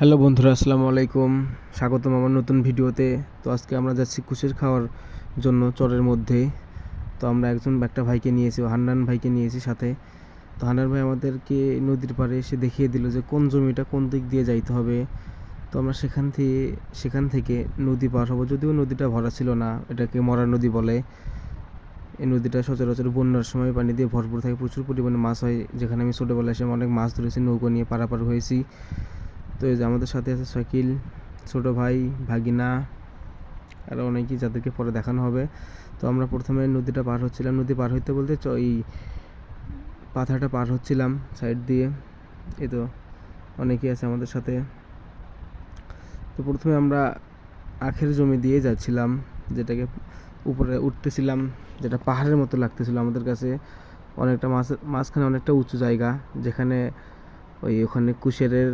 Hello বন্ধুরা, আসসালামু আলাইকুম। স্বাগতম আমার নতুন ভিডিওতে। তো আজকে আমরা যাচ্ছি কুশের খাওয়ার জন্য চরের মধ্যে। তো আমরা একজন একটা ভাইকে নিয়েছি হান্নান ভাইকে নিয়েছি সাথে। তো হান্নান ভাই আমাদেরকে নদীর পাড়ে এসে দেখিয়ে দিল যে কোন জমিটা কোন দিক দিয়ে যাইতে হবে। তো আমরা সেখান থেকে সেখান থেকে নদী পার হব। যদিও নদীটা ভরা ছিল না, এটাকে মরা নদী বলে। এই নদীটা সচরাচর বন্যার সময় পানি দিয়ে ভরপুর থাকে, প্রচুর পরিমাণে মাছ হয়। যেখানে আমি ছোটোবেলায় এসে অনেক মাছ ধরেছি, নৌকো নিয়ে পারাপার হয়েছি। তো এই যে আমাদের সাথে আছে শাকিল, ছোট ভাই, ভাগিনা আরও অনেকেই যাদেরকে পরে দেখানো হবে। তো আমরা প্রথমে নদীটা পার হচ্ছিলাম। নদী পার হইতে বলতে এই পাথাটা পার হচ্ছিলাম সাইড দিয়ে। এ তো অনেকেই আছে আমাদের সাথে। তো প্রথমে আমরা আখের জমি দিয়ে যাচ্ছিলাম, যেটাকে উপরে উঠতেছিলাম, যেটা পাহাড়ের মতো লাগতেছিল আমাদের কাছে। অনেকটা মাছ মাঝখানে অনেকটা উঁচু জায়গা, যেখানে ওই ওখানে কুশেরের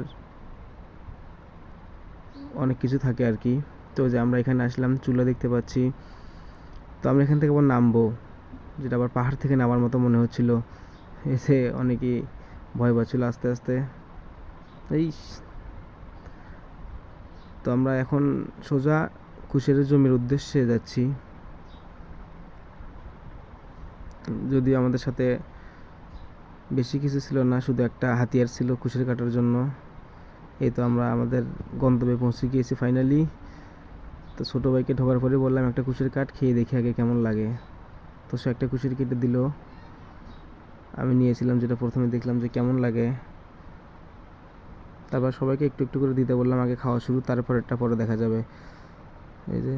অনেক কিছু থাকে আর কি। তো যে আমরা এখানে আসলাম, চুলা দেখতে পাচ্ছি। তো আমরা এখান থেকে আবার নামবো, যেটা আবার পাহাড় থেকে নামার মতো মনে হচ্ছিল। এসে অনেকেই ভয় পাচ্ছিল আস্তে আস্তে। এই তো আমরা এখন সোজা কুশের জমির উদ্দেশ্যে যাচ্ছি। যদিও আমাদের সাথে বেশি কিছু ছিল না, শুধু একটা হাতিয়ার ছিল কুশের কাটার জন্য। এই তো আমরা আমাদের গন্তব্যে পৌঁছে গিয়েছি ফাইনালি তো ছোটো ভাইকে ঢোকার পরে বললাম, একটা কুশের কাঠ খেয়ে দেখি আগে কেমন লাগে। তো সে একটা কুশের কেটে দিল। আমি নিয়েছিলাম যেটা প্রথমে দেখলাম যে কেমন লাগে। তারপর সবাইকে একটু একটু করে দিতে বললাম, আগে খাওয়া শুরু তারপর একটা পরে দেখা যাবে। এই যে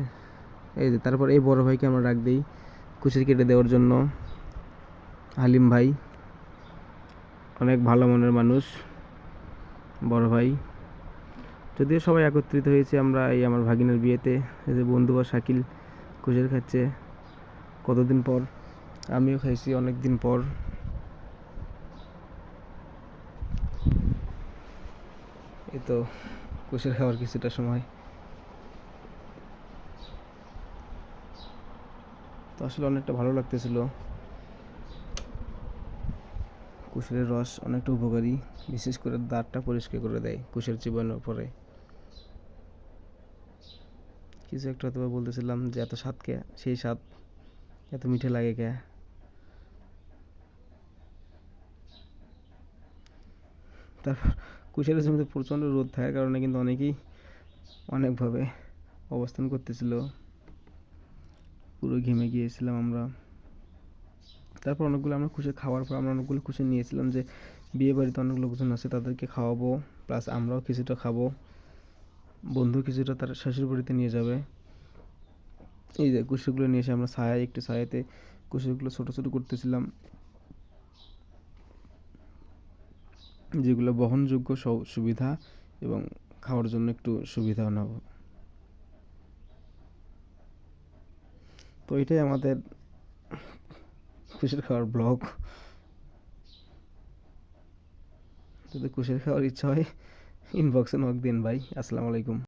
এই যে, তারপর এই বড় ভাইকে আমরা ডাক দিই কুশের কেটে দেওয়ার জন্য। হালিম ভাই, অনেক ভালো মনের মানুষ। বড় ভাই। যদিও সবাই একত্রিত হয়েছে আমরা এই আমার ভাগিনের বিয়েতে, এই যে বন্ধু বা শাকিল কুশের খাচ্ছে কতদিন পর? আমিও খাইছি অনেক দিন পর। এই তো কুশের খাওয়ার কিছুটা সময়। তো আসলে অনেকটা ভালো লাগতেছিল। কুশের রস অনেকটা উপকারী, বিশেষ করে দাঁতটা পরিষ্কার করে দেয় কুশের চিবানোর পরে। কিছু একটা হয়তো বলতেছিলাম যে এত স্বাদ কে? সেই স্বাদ। এত মিঠে লাগে কে? তারপর কুশের জমিতে প্রচণ্ড রোদ থাকার কারণে কিন্তু অনেকেই অনেকভাবে অবস্থান করতেছিল। পুরো ঘেমে গিয়েছিলাম আমরা। তারপর অনেকগুলো আমরা খুশি খাওয়ার পর আমরা অনেকগুলো খুশি নিয়েছিলাম যে বিয়ে বাড়িতে অনেক লোকজন আছে, তাদেরকে খাওয়াবো প্লাস আমরাও কিছুটা খাব। বন্ধু কিছুটা তার শ্বশুর বাড়িতে নিয়ে যাবে। এই যে কুশিগুলো নিয়ে এসে আমরা ছায়া একটু ছায়াতে কুশিগুলো ছোটো ছোটো করতেছিলাম। যেগুলো বহনযোগ্য সুবিধা এবং খাওয়ার জন্য একটু সুবিধা নেব। তো এটাই আমাদের কুশের খাওয়ার ব্লগ। যদি কুশের খাওয়ার ইচ্ছা হয় ইনবক্সে নক দিন ভাই। আসসালামু আলাইকুম।